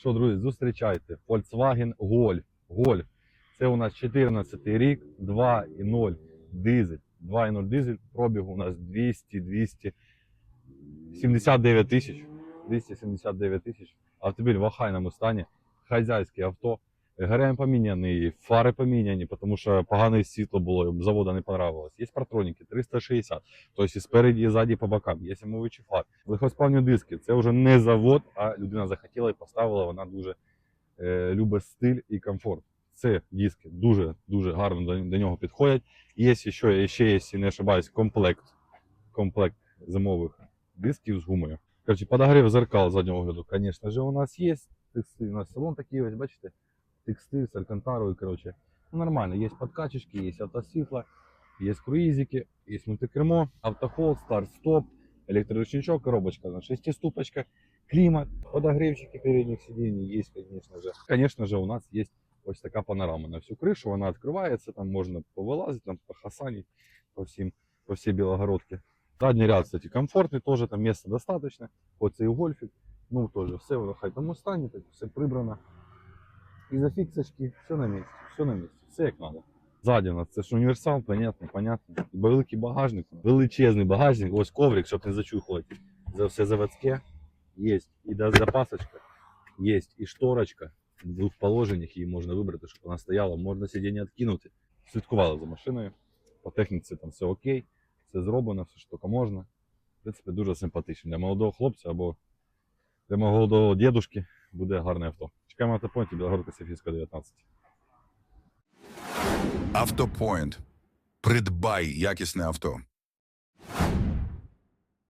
Що, друзі, зустрічайте. Volkswagen Golf. Golf. Це у нас 14 рік, 2.0 дизель. 2.0 дизель, пробігу у нас 200, 279 тисяч. 279 тисяч. Автомобіль в охайному стані. Хазяйське авто. ГРМ поміняний, фари поміняні, тому що погане світло було, завода не понравилось. Є партроніки 360, тобто і спереді, і ззаді по бокам, є сімовичі фар. Легкосплавні диски, це вже не завод, а людина захотіла і поставила, вона дуже е, любить стиль і комфорт. Це диски дуже дуже гарно до, до нього підходять. Є ще, ще є, не ошибаюсь, комплект, комплект зимових дисків з гумою. Короче, подогрів зеркал заднього огляду, звісно ж, у нас є. У нас салон такий, ось, бачите, текстиль з алькантарою, короче. Ну, нормально, є подкачечки, є автосвітло, є круїзики, є мультикермо, автохолд, старт-стоп, электроручничок, коробочка на шестиступочка, климат, подогревчики передних сидений есть, конечно же. Конечно же, у нас есть ось така панорама на всю крышу, вона открывается, там можно повылазить, там похасанить по всем, по всей Белогородке. Задний ряд, кстати, комфортный, тоже там места достаточно, хоть це і гольфик, ну тоже все в хайтому стані, так все прибрано. Ізофіксочки, все на місці, все на місці, все як надо. Ззаді у нас це ж універсал, понятно, понятно. І великий багажник, величезний багажник, ось коврик, щоб не зачухувати. За все заводське. Є і запасочка, є і шторочка. В двох положеннях її можна вибрати, щоб вона стояла, можна сидіння відкинути. Слідкували за машиною. По техніці там все окей, все зроблено, все що можна. В принципі, дуже симпатично. Для молодого хлопця або для молодого дідушки буде гарне авто. Чекаємо на автопойнті Білогородка Софійська 19. Автопоинт. Придбай якісне авто.